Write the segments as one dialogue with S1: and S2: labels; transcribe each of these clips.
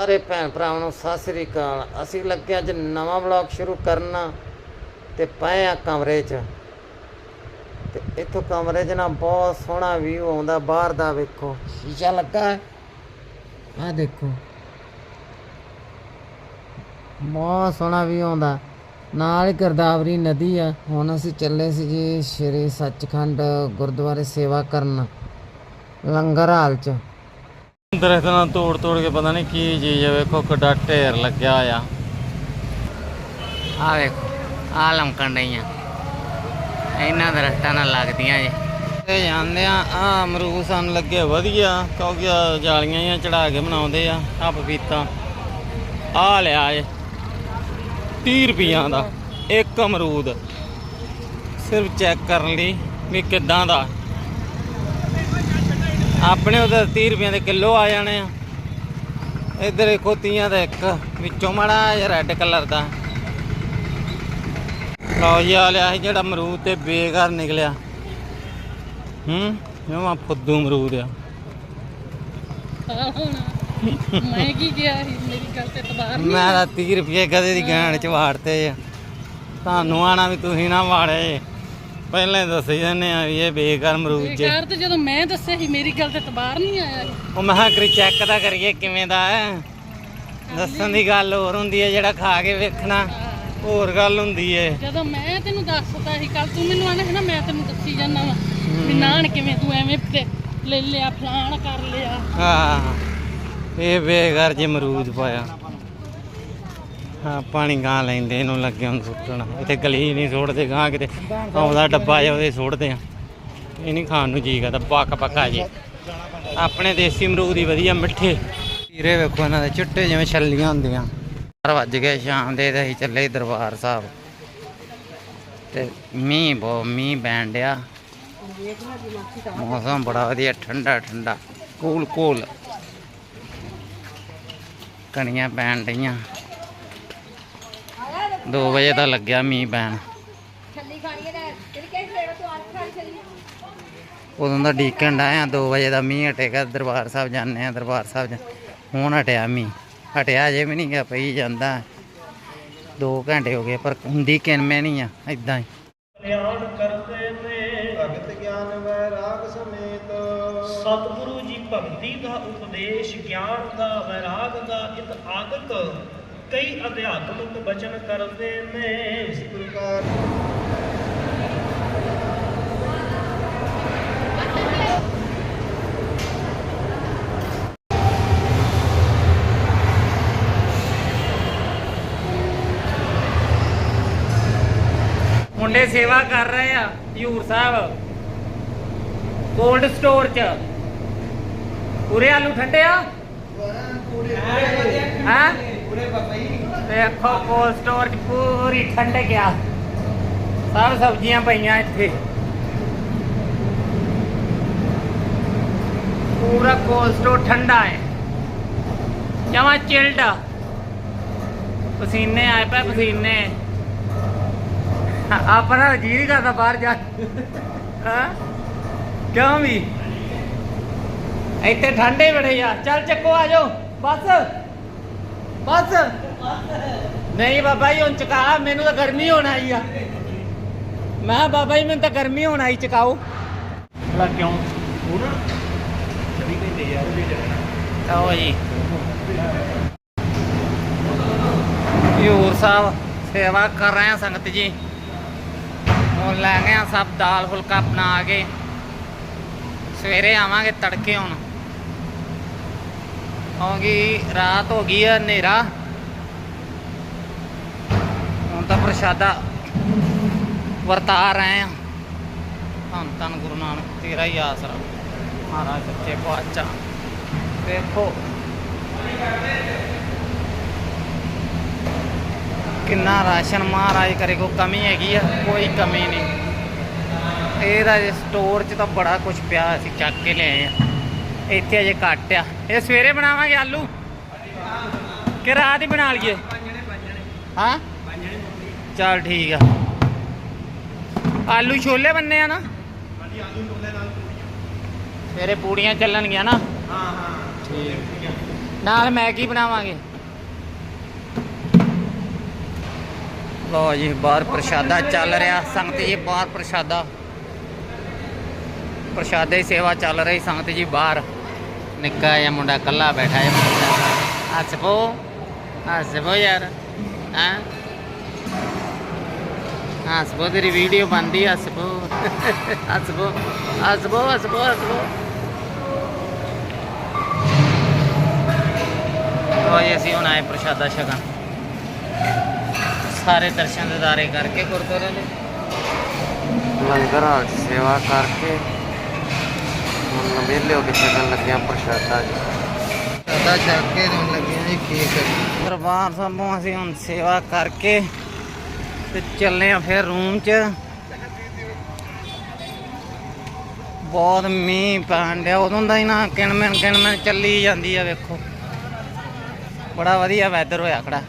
S1: ਸਾਰੇ ਭੈਣ ਭਰਾਵਾਂ ਨੂੰ ਸਤਿ ਸ੍ਰੀ ਅਕਾਲ। ਅਸੀਂ ਲੱਗੇ ਅੱਜ ਨਵਾਂ ਵਲੌਗ ਸ਼ੁਰੂ ਕਰਨਾ ਤੇ ਪਏ ਆ ਕਮਰੇ 'ਚ। ਤੇ ਇੱਥੋਂ ਕਮਰੇ 'ਚ ਨਾ ਬਹੁਤ ਸੋਹਣਾ ਵਿਊ ਆਉਂਦਾ ਬਾਹਰ ਦਾ ਵੇਖੋ। ਸ਼ੀਸ਼ਾ ਲੱਗਾ ਹੈ। ਦੇਖੋ। ਬਹੁਤ ਸੋਹਣਾ ਵਿਊ ਆਉਂਦਾ। ਨਾਲ ਹੀ ਗਰਦਾਵਰੀ ਨਦੀ ਆ। ਹੁਣ ਅਸੀਂ ਚੱਲੇ ਸੀ ਜੀ ਸ਼੍ਰੀ ਸੱਚਖੰਡ ਗੁਰਦੁਆਰੇ ਸੇਵਾ ਕਰਨ ਲੰਗਰ ਹਾਲ 'ਚ। ਦਰਖਤ ਨਾਲ ਤੋੜ ਤੋੜ ਕੇ ਪਤਾ ਨਹੀਂ ਕੀ ਚੀਜ਼ ਹੈ ਵੇਖੋ ਕਿੱਡਾ ਢੇਰ ਲੱਗਿਆ ਆ। ਆ ਵੇਖੋ ਆ ਲਮਕਣ ਡਈਆਂ। ਇਹਨਾਂ ਦਰਖਤਾਂ ਨਾਲ ਲੱਗਦੀਆਂ ਜੇ। ਤੇ ਜਾਂਦੇ ਆ ਆ ਅਮਰੂਦ ਸਾਨੂੰ ਲੱਗੇ ਵਧੀਆ ਕਿਉਂਕਿ ਆਹ ਜਾਲੀਆਂ ਜਾਂ ਚੜਾ ਕੇ ਬਣਾਉਂਦੇ ਆ ਆ ਪਪੀਤਾ। ਆ ਲਿਆ ਜੇ 30 ਰੁਪਈਆਂ ਦਾ ਇੱਕ ਅਮਰੂਦ। ਸਿਰਫ ਚੈੱਕ ਕਰਨ ਲਈ ਵੀ ਕਿੱਦਾਂ ਦਾ। ਆਪਣੇ ਉਧਰ 30 ਰੁਪਏ ਦੇ ਕਿਲੋ ਆ ਜਾਣੇ ਆ। ਇੱਧਰ ਦੇਖੋ ਤੀਆਂ ਦਾ ਇੱਕ ਵਿੱਚੋਂ ਮਾੜਾ ਜਿਹਾ ਰੈੱਡ ਕਲਰ ਦਾ। ਲਓ ਜੀ ਆ ਲਿਆ ਸੀ ਜਿਹੜਾ ਅਮਰੂਦ ਤੇ ਬੇਕਾਰ ਨਿਕਲਿਆ। ਹੂੰ ਜਮਾ ਫੁੱਦੂ ਅਮਰੂਦ ਆ।
S2: ਮੈਂ ਕੀ ਸੀ ਮੇਰੀ ਗੱਲ ਤੇ ਤਬਾਰ
S1: ਮੈਂ ਤਾਂ 30 ਰੁਪਏ ਕਦੇ ਦੀ ਗਾਣ ਚ ਵਾੜਤੇ ਆ। ਤੁਹਾਨੂੰ ਆਣਾ ਵੀ ਤੁਸੀਂ ਨਾ ਵਾੜੇ। ਪਹਿਲਾਂ ਹੀ ਦੱਸੀ ਜਾਂਦੇ ਆ ਵੀ ਇਹ ਬੇਕਾਰ ਅਮਰੂਦ ਜੇ
S2: ਬੇਕਾਰ ਤੇ ਜਦੋਂ ਮੈਂ ਦੱਸਿਆ ਸੀ ਮੇਰੀ ਗੱਲ ਤੇ ਤਬਾਰ ਨਹੀਂ ਆਇਆ
S1: ਉਹ ਮੈਂ ਕਿਹਾ ਕਰੀ ਚੈੱਕ ਤਾਂ ਕਰੀਏ ਕਿਵੇਂ ਦਾ ਹੈ। ਦੱਸਣ ਦੀ ਗੱਲ ਹੋਰ ਹੁੰਦੀ ਹੈ ਜਿਹੜਾ ਖਾ ਕੇ ਵੇਖਣਾ। ਹੋਰ ਗੱਲ ਹੁੰਦੀ ਹੈ।
S2: ਜਦੋਂ ਮੈਂ ਤੈਨੂੰ ਦੱਸਤਾ ਸੀ ਕੱਲ ਤੂੰ ਮੈਨੂੰ ਆਣਾ ਹੈ ਨਾ ਮੈਂ ਤੈਨੂੰ ਦੱਸੀ ਜਾਂਦਾ ਵਾ ਵੀ ਨਾਨ ਕਿਵੇਂ ਤੂੰ ਐਵੇਂ ਲੈ ਲਿਆ ਫਲਾਣ ਕਰ ਲਿਆ।
S1: ਹਾਂ। ਇਹ ਬੇਕਾਰ ਜੇ ਅਮਰੂਦ ਪਾਇਆ। ਹਾਂ, ਪਾਣੀ ਗਾਂ ਲੈਂਦੇ, ਇਹਨੂੰ ਲੱਗੇ ਹੁਣ ਸੁੱਟਣ। ਇੱਥੇ ਗਲੀ ਨਹੀਂ ਸੁੱਟਦੇ ਗਾਂ ਕਿਤੇ ਆਉਂਦਾ ਡੱਬਾ ਜਿਹਾ ਉਹਦੇ ਸੁੱਟਦੇ ਆ। ਇਹ ਨਹੀਂ ਖਾਣ ਨੂੰ ਜੀ ਕਰਦਾ, ਪੱਕ ਪੱਕਾ ਜੇ। ਆਪਣੇ ਦੇਸੀ ਅਮਰੂਦ ਹੀ ਵਧੀਆ, ਮਿੱਠੇ। ਹੀਰੇ ਵੇਖੋ ਇਹਨਾਂ ਦੇ ਚਿੱਟੇ ਜਿਵੇਂ ਛੱਲੀਆਂ ਹੁੰਦੀਆਂ। 4 ਵੱਜ ਗਏ, ਸ਼ਾਮ ਦੇ ਤੇ ਅਸੀਂ ਚੱਲੇ ਦਰਬਾਰ ਸਾਹਿਬ। ਤੇ ਮੀਂਹ ਬਹੁਤ ਮੀਂਹ ਪੈਣ ਡਿਆ। ਮੌਸਮ ਬੜਾ ਵਧੀਆ, ਠੰਡਾ ਠੰਡਾ। Cool cool. ਕਣੀਆਂ ਪੈਣ ਡਈਆਂ। 2 ਵਜੇ ਦਾ ਲੱਗਿਆ ਮੀਂਹ ਪੈਣ। ਉਦੋਂ ਦਾ ਡੀਕਣ ਡਾਇਆ 2 ਵਜੇ ਦਾ ਮੀਂਹ ਹਟੇਗਾ ਦਰਬਾਰ ਸਾਹਿਬ ਜਾਂਦੇ ਆ ਦਰਬਾਰ ਸਾਹਿਬ ਜਾ ਹੁਣ ਹਟਿਆ ਮੀਂਹ। ਹਟਿਆ ਜੇ ਵੀ ਨਹੀਂ ਗਿਆ ਪਈ ਜਾਂਦਾ। 2 ਘੰਟੇ ਹੋ ਗਏ ਪਰ ਹੁੰਦੀ ਕਿਨਮੇ ਨਹੀਂ ਆ ਇਦਾਂ ਹੀ।
S3: ਕਲਿਆਣ ਕਰਦੇ ਨੇ।
S4: ਭਗਤ ਗਿਆਨ ਵੈਰਾਗ ਸਮੇਤ।
S3: ਸਤਿਗੁਰੂ ਜੀ ਭਗਤੀ ਦਾ ਉਪਦੇਸ਼ ਗਿਆਨ ਦਾ ਵੈਰਾਗ ਦਾ ਇਤ ਆਦਿਕ ਕਈ ਅਧਿਆਤਮਿਕ ਬਚਨ ਕਰਦੇ ਨੇ।
S4: ਇਸ ਪ੍ਰਕਾਰ
S1: ਮੁੰਡੇ ਸੇਵਾ ਕਰ ਰਹੇ ਆ ਹਜੂਰ ਸਾਹਿਬ। ਕੋਲਡ ਸਟੋਰ ਚ। ਪੂਰੇ ਆਲੂ ਠੰਡੇ ਆ? ਹਾਂ? ਦੇਖੋ ਕੋਲਡ ਸਟੋਰ ਚ ਪੂਰੀ ਠੰਡ ਗਿਆ ਸਭ ਸਬਜ਼ੀਆਂ ਪਈਆਂ ਇੱਥੇ। ਪੂਰਾ ਕੋਲਡ ਸਟੋਰ ਠੰਡਾ ਹੈ। ਜਮਾ ਚਿਲਡ ਪਸੀਨੇ ਆਏ ਪਏ, ਪਸੀਨੇ। ਆਪਣਾ ਜੀ ਕਰਦਾ ਬਾਹਰ ਜਾ ਹਾਂ? ਕਿਉਂ ਵੀ? ਇੱਥੇ ਠੰਡੇ ਬੜੇ ਆ। ਚੱਲ ਚੱਕੋ ਆ ਜਾਓ। ਬਸ। ਬਸ। ਨਹੀਂ ਬਾਬਾ ਜੀ ਹੁਣ ਚਕਾ ਮੈਨੂੰ ਤਾਂ ਗਰਮੀ ਹੋਣ ਆਈ ਆ। ਮੈਂ ਬਾਬਾ ਜੀ ਮੈਨੂੰ ਤਾਂ ਗਰਮੀ ਹੋਣ ਆਈ ਚਕਾਓ। ਲਾ ਕਿਉਂ?
S3: ਉਹ ਨਾ ਚੜੀ ਕਹਿੰਦੇ ਯਾਰ ਉਹਦੇ ਜਗ੍ਹਾ
S1: ਆਓ ਜੀ। ਹਜੂਰ ਸਾਹਿਬ ਸੇਵਾ ਕਰ ਰਹੇ ਆ ਸੰਗਤ ਜੀ? ਹੁਣ ਲੈ ਗਏ ਆ ਸਭ ਦਾਲ ਫੁਲਕਾ ਬਣਾ ਕੇ। ਸਵੇਰੇ ਆਵਾਂਗੇ ਤੜਕੇ ਹੁਣ। ਕਿਉਂਕਿ ਰਾਤ ਹੋ ਗਈ ਆ ਹਨੇਰਾ। ਹੁਣ ਤਾਂ ਪ੍ਰਸ਼ਾਦਾ ਵਰਤਾ ਰਹੇ ਹਾਂ ਧੰਨ ਧੰਨ ਗੁਰੂ ਨਾਨਕ, ਤੇਰਾ ਹੀ ਆਸਰਾ। ਮਹਾਰਾਜ ਸੱਚੇ ਪਾਤਸ਼ਾਹ। ਦੇਖੋ ਕਿੰਨਾ ਰਾਸ਼ਨ ਮਹਾਰਾਜ ਕਰੇ ਕੋ ਕਮੀ ਹੈਗੀ ਆ? ਕੋਈ ਕਮੀ ਨਹੀਂ। ਇਹਦਾ ਸਟੋਰ 'ਚ ਤਾਂ ਬੜਾ ਕੁਝ ਪਿਆ ਅਸੀਂ ਚੱਕ ਕੇ ਲਿਆਏ ਆ। ਇੱਥੇ ਅਜੇ ਘੱਟ ਆ। ਇਹ ਸਵੇਰੇ ਬਣਾਵਾਂਗੇ ਆਲੂ? ਕਿ ਰਾਤ ਹੀ ਬਣਾ ਲਈਏ? ਹਾਂ? ਚੱਲ ਠੀਕ ਆ। ਆਲੂ ਛੋਲੇ ਬੰਨੇ ਆ ਨਾ? ਸਵੇਰੇ ਪੂੜੀਆਂ ਚੱਲਣਗੀਆਂ ਨਾ?
S4: ਹਾਂ ਹਾਂ।
S1: ਠੀਕ ਨਾਲ ਮੈਗੀ ਬਣਾਵਾਂਗੇ। ਲੋ ਜੀ ਬਾਹਰ ਪ੍ਰਸ਼ਾਦਾ ਚੱਲ ਰਿਹਾ। ਸੰਗਤ ਜੀ ਬਾਹਰ ਪ੍ਰਸ਼ਾਦਾ। ਪ੍ਰਸ਼ਾਦੇ ਦੀ ਸੇਵਾ ਚੱਲ ਰਹੀ ਸੰਗਤ ਜੀ ਬਾਹਰ। ਨਿੱਕਾ ਜਿਹਾ ਮੁੰਡਾ ਕੱਲਾ ਬੈਠਾ ਹੈ ਹੱਸਬੋ ਹੱਸਬੋ ਯਾਰ ਹਾਂ ਹੱਸਬੋ ਤੇਰੀ ਵੀਡੀਓ ਬਣਦੀ ਹੱਸਬੋ ਹੱਸਬੋ ਹੱਸਬੋ ਹੱਸਬੋ ਹੱਸਬੋ ਲੋ ਜੀ ਅਸੀਂ ਹੁਣ ਆਏ ਪ੍ਰਸ਼ਾਦਾ ਛਕਣ ਸਾਰੇ ਦਰਸ਼ਨ ਦਿਦਾਰੇ ਕਰਕੇ ਗੁਰਦੁਆਰੇ ਦੇ ਲੰਗਰ ਹਾਲ 'ਚ ਸੇਵਾ ਕਰਕੇ ਹੁਣ ਵਿਹਲੇ ਹੋ ਕੇ ਛਕਣ ਲੱਗਿਆ ਪ੍ਰਸ਼ਾਦਾ ਜੀ।
S4: ਪ੍ਰਸ਼ਾਦਾ ਛਕ ਕੇ ਹੁਣ ਲੱਗੇ ਜੀ ਕੇਕ
S1: ਦਰਬਾਰ ਸਾਹਿਬੋਂ ਅਸੀਂ ਹੁਣ ਸੇਵਾ ਕਰਕੇ ਤੇ ਚੱਲੇ ਆ ਫਿਰ ਰੂਮ 'ਚ। ਬਹੁਤ ਮੀਂਹ ਪੈਣ ਉਦੋਂ ਦਾ ਹੀ ਨਾ ਕਿਣਮਣ ਕਿਣਮਣ ਚੱਲੀ ਜਾਂਦੀ ਆ ਵੇਖੋ। ਬੜਾ ਵਧੀਆ ਵੈਦਰ ਹੋਇਆ ਖੜਾ।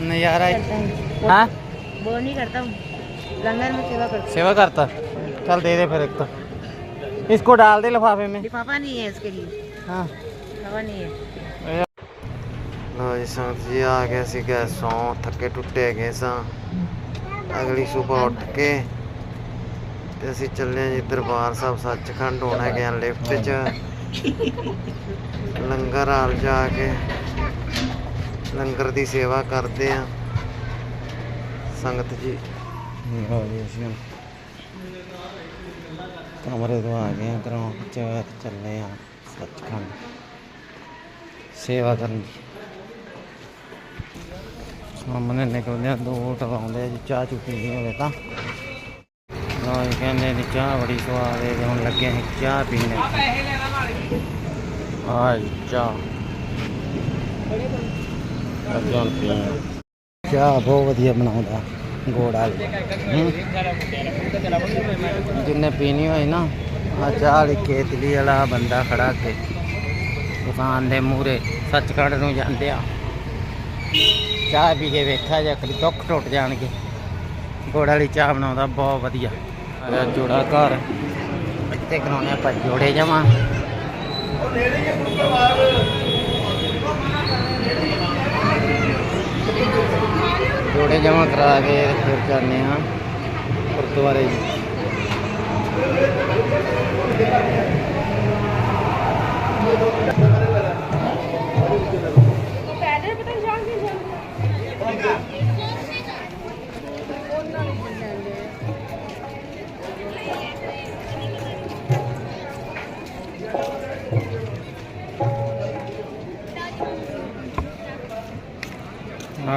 S1: ਨਜ਼ਾਰਾ ਹਾਂ?
S5: ਬੋਲ ਨਹੀਂ ਕਰਦਾ ਲੰਗਰ ਵਿੱਚ ਸੇਵਾ ਕਰਦਾ।
S1: ਸੇਵਾ ਕਰਤਾ? ਚਲ ਦੇ ਦੇ ਫਿਰ ਇੱਕ ਤਾਂ। इसको डाल दे लिफाफे में
S5: लिफाफा नहीं है इसके लिए
S1: हाँ
S5: लिफाफा नहीं है
S1: ਲੋ ਜੀ ਸੰਗਤ ਜੀ ਆ ਗਏ ਸੀ ਗਏ ਸੌ ਥੱਕੇ ਟੁੱਟੇ ਗਏ ਸਾਂ ਅਗਲੀ ਸਵੇਰ ਉੱਠ ਕੇ ਤੇ ਅਸੀਂ ਚੱਲੇ ਹਾਂ ਜੀ ਦਰਬਾਰ ਸਾਹਿਬ ਸੱਚਖੰਡ ਹੋਣਾ ਗਿਆ ਲਿਫਟ 'ਚ ਲੰਗਰ ਹਾਲ ਜਾ ਕੇ ਲੰਗਰ ਦੀ ਸੇਵਾ ਕਰਦੇ ਆ ਸੰਗਤ ਜੀ ਲੋ ਜੀ ਅਸੀਂ ਹੁਣ ਕਮਰੇ ਤੋਂ ਆ ਗਏ ਆ ਘਰੋਂ ਚ ਚੱਲੇ ਆ ਸੱਚਖੰਡ। ਸੇਵਾ ਕਰਨ ਦੀ। ਸਾਹਮਣੇ ਨਿਕਲਦੇ ਆ ਦੋ ਟਵਾਉਂਦੇ ਆ ਜੀ ਚਾਹ ਚੁ ਪੀਣੀ ਹੋਵੇ ਤਾਂ। ਨਾ ਇਹ ਕਹਿੰਦੇ ਨੇ ਚਾਹ ਬੜੀ ਸਵਾਦ ਹੈ ਹੁਣ ਲੱਗੇ ਨੇ ਚਾਹ ਪੀਣੇ। ਆ ਚਾਹ। ਚਾਹ ਬਹੁਤ ਵਧੀਆ ਬਣਾਉਂਦਾ ਗੋੜ ਹੂੰ। ਜਿੰਨੇ ਪੀਣੀ ਹੋਈ ਨਾ ਆ ਚਾਹ ਵਾਲੀ ਕੇਤਲੀ ਵਾਲਾ ਬੰਦਾ ਖੜਾ ਕੇ ਦੁਕਾਨ ਦੇ ਮੂਹਰੇ ਸੱਚਖੰਡ ਨੂੰ ਜਾਂਦੇ ਆ। ਚਾਹ ਪੀ ਕੇ ਵੇਖਿਆ ਜਾਂ, ਕਦੀ ਦੁੱਖ ਟੁੱਟ ਜਾਣਗੇ। ਗੁੜ ਵਾਲੀ ਚਾਹ ਬਣਾਉਂਦਾ, ਬਹੁਤ ਵਧੀਆ। ਆ ਜੋੜਾ ਘਰ। ਇੱਥੇ ਕਰਾਉਣੇ ਆਪਾਂ ਜੋੜੇ ਜਮਾ ਜੋੜੇ ਜਮਾ ਕਰਾ ਕੇ, ਫਿਰ ਜਾਂਦੇ ਆ ਗੁਰਦੁਆਰੇ।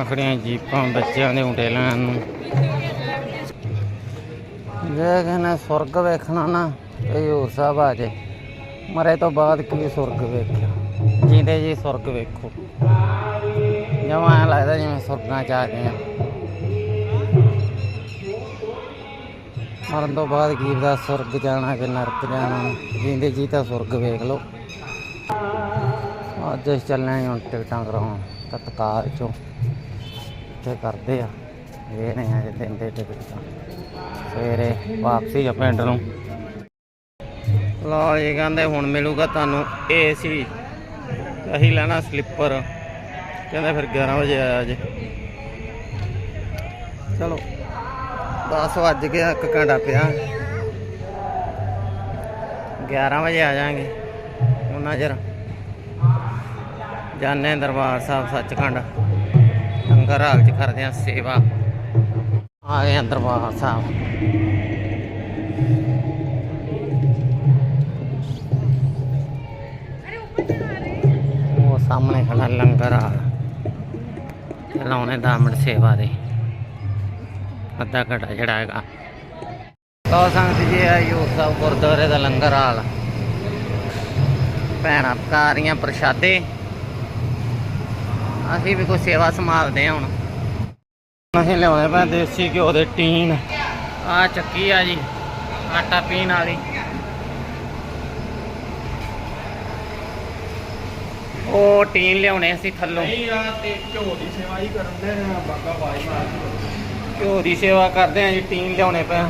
S1: ਜੀ ਜੀਪਾਂ ਬੱਚਿਆਂ ਦੇ ਉਂਟੇ ਲੈਣ ਨੂੰ। ਜੇ ਕਹਿੰਦਾ ਸੁਰਗ ਵੇਖਣਾ ਨਾ ਹਜ਼ੂਰ ਸਾਹਿਬ ਆ ਜੇ। ਮਰੇ ਤੋਂ ਬਾਅਦ ਕੀ ਸੁਰਗ ਵੇਖਿਆ? ਜਿੰਦੇ ਜੀ ਸੁਰਗ ਵੇਖੋ। ਜਮਾਂ ਐਂ ਲੱਗਦਾ ਜਿਵੇਂ ਸੁਰਗਾਂ ਚ ਆ ਗਏ ਆ। ਮਰਨ ਤੋਂ ਬਾਅਦ ਕੀ ਦਾ ਸੁਰਗ ਜਾਣਾ ਕਿ ਨਰਕ ਜਾਣਾ। ਜਿੰਦੇ ਜੀ ਤਾਂ ਸੁਰਗ ਵੇਖ ਲਓ। ਅੱਜ ਅਸੀਂ ਚੱਲੇ ਹੁਣ ਟਿਕਟਾਂ ਕਰਾਉਣ, ਤਤਕਾਲ ਚੋਂ। ਇੱਥੇ ਕਰਦੇ ਆ। ਇਹ ਨੇ ਅੱਜ ਦਿਨ ਦੇ ਟਿਕਟਾਂ ਸਵੇਰੇ ਵਾਪਸੀ ਆ ਪਿੰਡ ਨੂੰ। ਲਓ ਇਹ ਕਹਿੰਦੇ ਹੁਣ ਮਿਲੂਗਾ ਤੁਹਾਨੂੰ ਏਸੀ ਅਸੀਂ ਲੈਣਾ ਸਲੀਪਰ। ਕਹਿੰਦੇ ਫਿਰ 11 ਵਜੇ ਆਇਆ ਜੇ ਚਲੋ 10 ਵੱਜ ਗਿਆ ਇੱਕ ਘੰਟਾ ਪਿਆ। 11 ਵਜੇ ਆ ਜਾਾਂਗੇ, ਉਹਨਾਂ ਚਿਰ। ਜਾਣੇ ਦਰਬਾਰ ਸਾਹਿਬ ਸੱਚਖੰਡ। ਲੰਗਰ ਹਾਲ ਚ ਕਰਦੇ ਆ ਸੇਵਾ। ਆ ਗਏ ਆ ਦਰਬਾਰ ਸਾਹਿਬ। ਉਹ ਸਾਹਮਣੇ ਖੜਾ ਲੰਗਰ ਹਾਲ ਲਾਉਣੇ 10 ਮਿੰਟ ਸੇਵਾ ਦੇ। ਅੱਧਾ ਘੰਟਾ ਜਿਹੜਾ ਹੈਗਾ। ਲੋ ਸੰਗਤ ਜੀ ਆ ਯੂ ਗੁਰਦੁਆਰੇ ਦਾ ਲੰਗਰ ਹਾਲ। ਭੈਣਾਂ ਪਕਾ ਰਹੀਆਂ ਪ੍ਰਸ਼ਾਦੇ। ਅਸੀਂ ਵੀ ਕੋਈ ਸੇਵਾ ਸੰਭਾਲਦੇ ਹਾਂ ਹੁਣ। ਅਸੀਂ ਲਿਆਉਂਦੇ ਪਏ ਦੇਸੀ ਘਿਓ ਦੇ ਟੀਨ। ਆ ਚੱਕੀ ਆ ਜੀ ਆਟਾ ਪੀਣ ਵਾਲੀ। ਉਹ ਟੀਨ ਲਿਆਉਣੇ ਅਸੀਂ ਥੱਲੋਂ।
S3: ਆ ਤੇ ਝੋ ਦੀ ਸੇਵਾ ਹੀ ਕਰਨ ਦੇ ਬਾਗਾ ਬਾਈ ਮਾਰ
S1: ਘਿਓ ਦੀ ਸੇਵਾ ਕਰਦੇ ਆ ਜੀ ਟੀਨ ਲਿਆਉਣੇ ਪਏ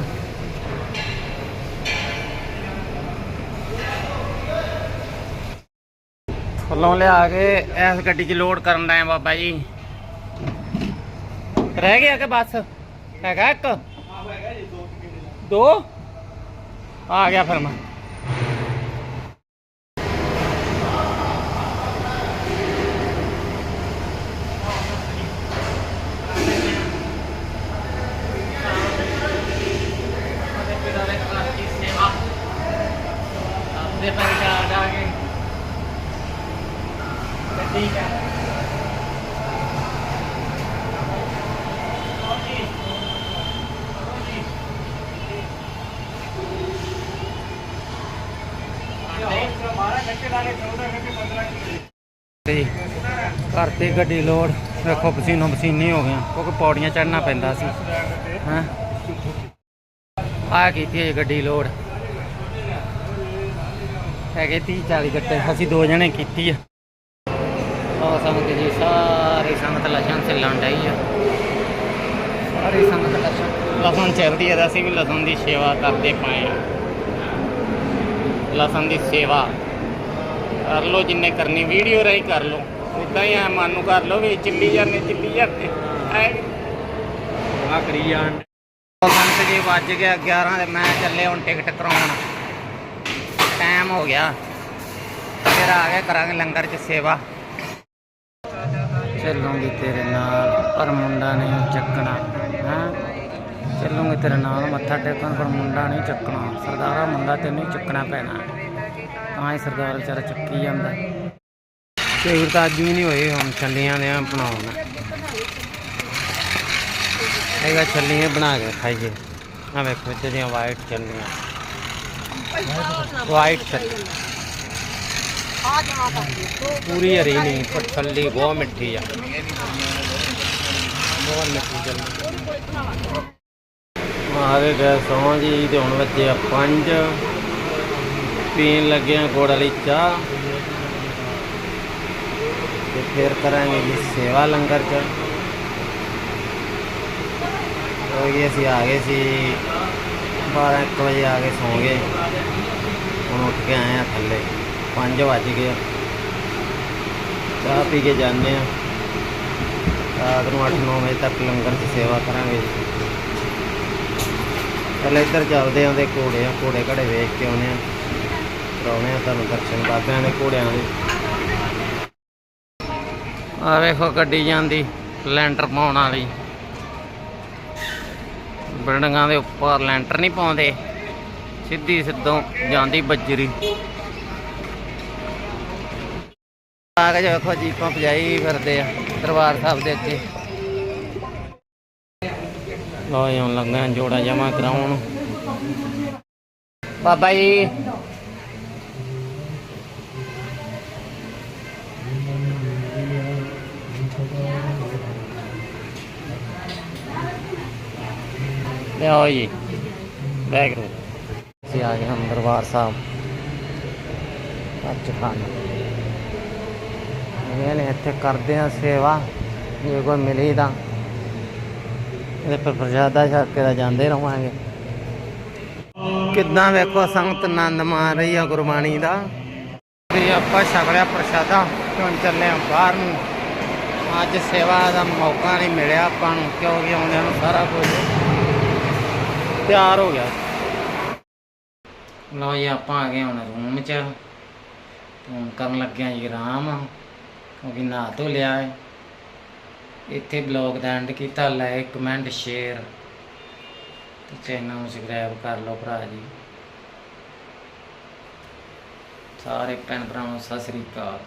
S1: ਥੱਲੋਂ ਲਿਆ ਕੇ ਇਸ ਗੱਡੀ 'ਚ ਲੋਡ ਕਰਨ ਦਾ ਬਾਬਾ ਜੀ। ਰਹਿ ਗਿਆ ਕਿ ਬਸ? ਹੈਗਾ ਇੱਕ? ਦੋ? ਆ ਗਿਆ ਫਿਰ ਮੈਂ ਦੇ ਪਰ ਜਾ ਜਾ ਕੇ ਠੀਕ ਹੈ ਤੇ ਘਰ ਤੇ ਗੱਡੀ ਲੋਡ, ਵੇਖੋ ਪਸੀਨੋ ਪਸੀਨੀ ਹੋ ਗਿਆ ਕਿਉਂਕਿ ਪੌੜੀਆਂ ਚੜਨਾ ਪੈਂਦਾ ਸੀ, ਹਾਂ। ਆ ਕੀਤੀ ਹੈ ਗੱਡੀ ਲੋਡ। ਹੈਗੇ 30 40 ਗੱਟੇ, ਅਸੀਂ ਦੋ ਜਣੇ ਕੀਤੀ ਆ। ਉਹ ਸੰਗਤ ਜੀ ਸਾਰੀ ਸੰਗਤ ਲਸਣ ਚੱਲਣ ਡਈ ਆ। ਸਾਰੀ ਸੰਗਤ ਲਸਣ ਲਸਣ ਚੱਲਦੀ ਹੈ ਅਸੀਂ ਵੀ ਲਸਣ ਦੀ ਸੇਵਾ ਕਰਦੇ ਪਏ ਆ। ਲਸਣ ਦੀ ਸੇਵਾ। ਕਰ ਲੋ ਜਿੰਨੇ ਕਰਨੀ ਵੀਡੀਓ ਰਾਹੀਂ ਕਰ ਲੋ ਉਦਾਂ ਹੀ ਆ ਮਨ ਨੂੰ ਕਰ ਲੋ ਵੀ ਚੱਲੀ ਜਾਂਦੇ ਚੱਲੀ ਜਾਂਦੇ। ਐ ਆ ਕਰੀ ਜਾਣ। ਸੰਗਤ ਜੀ ਵੱਜ ਗਿਆ 11 ਤੇ ਮੈਂ ਚੱਲੇ ਹੁਣ ਟਿਕਟ ਕਰਾਉਣ। ਟਾਈਮ ਹੋ ਗਿਆ। ਫਿਰ ਆ ਕੇ ਕਰਾਂਗੇ ਲੰਗਰ 'ਚ ਸੇਵਾ। ਚੱਲੂੰਗੀ ਤੇਰੇ ਨਾਲ ਪਰ ਮੁੰਡਾ ਨਹੀਂ ਚੱਕਣਾ ਹਾਂ? ਚੱਲੂਗੇ ਤੇਰੇ ਨਾਲ ਮੱਥਾ ਟੇਕਣ ਪਰ ਮੁੰਡਾ ਨਹੀਂ ਚੱਕਣਾ। ਸਰਦਾਰਾ ਮੁੰਡਾ ਤੈਨੂੰ ਚੱਕਣਾ ਪੈਣਾ। ਤਾਂ ਹੀ ਸਰਦਾਰ ਵਿਚਾਰਾ ਚੱਕੀ ਜਾਂਦਾ। ਕਈ ਵਾਰ ਤਾਂ ਅੱਜ ਵੀ ਨਹੀਂ ਹੋਏ, ਹੁਣ ਛੱਲੀਆਂ ਨੇ ਆ ਬਣਾਉਣ। ਛੱਲੀਆਂ ਬਣਾ ਕੇ ਖਾਈਏ। ਆ ਵੇਖੋ ਜਿਹੜੀਆਂ ਵਾਈਟ ਛੱਲੀਆਂ। ਵਾਈਟ ਛੱਲੀ। ਪੂਰੀ ਹਰੀ ਨਹੀਂ, ਪਰ ਛੱਲੀ ਬਹੁਤ ਮਿੱਠੀ ਆ। ਬਹੁਤ ਮਿੱਠੀ ਛੱਲੀ। ਮਾਰੇ ਗਏ ਸੌਂ ਜੀ, ਤੇ ਹੁਣ ਬੱਚੇ ਆ ਪੰਜ। ਪੀਣ ਲੱਗੇ ਆ ਗੁੜ ਵਾਲੀ ਚਾਹ। ਤੇ ਫਿਰ ਕਰਾਂਗੇ ਜੀ ਸੇਵਾ ਲੰਗਰ ਚ। ਹੋ ਗਏ ਅਸੀਂ ਆ ਗਏ ਸੀ 12 1 ਵਜੇ ਆ ਕੇ ਸੌਂ ਗਏ। ਹੁਣ ਉੱਠ ਕੇ ਆਏ ਆ ਥੱਲੇ। 5 ਵੱਜ ਗਏ ਚਾਹ ਪੀ ਕੇ ਜਾਂਦੇ ਆ। ਰਾਤ ਨੂੰ 8-9 ਵਜੇ ਤੱਕ ਲੰਗਰ 'ਚ ਸੇਵਾ ਕਰਾਂਗੇ ਜੀ। ਪਹਿਲੇ ਇੱਧਰ ਚੱਲਦੇ ਆਂ ਦੇ ਘੋੜੇ ਆ, ਘੋੜੇ ਘੜੇ ਵੇਖ ਕੇ ਆਉਨੇ ਆ। ਕਰਾਉਣੇ ਆ ਤੁਹਾਨੂੰ ਦਰਸ਼ਨ ਬਾਬਿਆਂ ਦੇ ਘੋੜਿਆਂ ਦੇ। ਆ ਵੇਖੋ ਗੱਡੀ ਜਾਂਦੀ, ਲੈਂਟਰ ਪਾਉਣ ਵਾਲੀ। ਬਿਲਡਿੰਗਾਂ ਦੇ ਉੱਪਰ ਲੈਂਟਰ ਨਹੀਂ ਪਾਉਂਦੇ। ਸਿੱਧੀ ਸਿੱਧੋਂ ਜਾਂਦੀ ਬੱਜਰੀ। ਆ ਕੇ ਵੇਖੋ ਜੀਪਾਂ ਭਜਾਈ ਫਿਰਦੇ ਆ ਦਰਬਾਰ ਸਾਹਿਬ ਦੇ ਅੱਗੇ। ਲੋ ਹੁਣ ਲੱਗਾ ਜੋੜਾ ਜਮਾ ਕਰਾਉਣ। ਬਾਬਾ ਜੀ। ਲਿਆਓ ਜੀ। ਬੈਗ। ਅਸੀਂ ਆ ਗਏ ਹਾਂ ਦਰਬਾਰ ਸਾਹਿਬ। ਅੱਜ ਖਾਨ ਇਹ ਨੇ ਇੱਥੇ ਕਰਦੇ ਆ ਸੇਵਾ। ਜੇ ਕੋਈ ਮਿਲੀ ਤਾਂ। ਇਹਦੇ ਪਰ ਪ੍ਰਸ਼ਾਦਾ ਛਕ ਕੇ ਤਾਂ ਜਾਂਦੇ ਰਹਾਂਗੇ ਕਿੱਦਾਂ ਵੇਖੋ ਸੰਗਤ ਆਨੰਦ ਮਾਰ ਰਹੀ ਆ ਗੁਰਬਾਣੀ ਦਾ। ਤੇ ਆਪਾਂ ਛਕ ਲਿਆ ਪ੍ਰਸ਼ਾਦਾ, ਤੇ ਹੁਣ ਚੱਲੇ ਆ ਬਾਹਰ ਨੂੰ। ਅੱਜ ਸੇਵਾ ਦਾ ਮੌਕਾ ਨਹੀਂ ਮਿਲਿਆ ਆਪਾਂ ਨੂੰ, ਕਿਉਂਕਿ ਆਉਂਦਿਆਂ ਨੂੰ ਸਾਰਾ ਕੁਝ ਤਿਆਰ ਹੋ ਗਿਆ। ਲਓ ਜੀ, ਆਪਾਂ ਆ ਗਏ ਹੁਣ ਰੂਮ 'ਚ। ਤੇ ਹੁਣ ਕਰਨ ਲੱਗਿਆ ਜੀ ਆਰਾਮ, ਕਿਉਂਕਿ ਨਹਾ ਧੋ ਲਿਆ ਹੈ। ਇੱਥੇ ਬਲੌਗ ਦਾ ਐਂਡ ਕੀਤਾ ਲਾਈਕ ਕਮੈਂਟ ਸ਼ੇਅਰ ਤੇ ਚੈਨਲ ਨੂੰ ਸਬਸਕ੍ਰਾਈਬ ਕਰ ਲਓ ਭਰਾ ਜੀ। ਸਾਰੇ ਭੈਣ ਭਰਾਵਾਂ ਸਤਿ ਸ੍ਰੀ ਅਕਾਲ।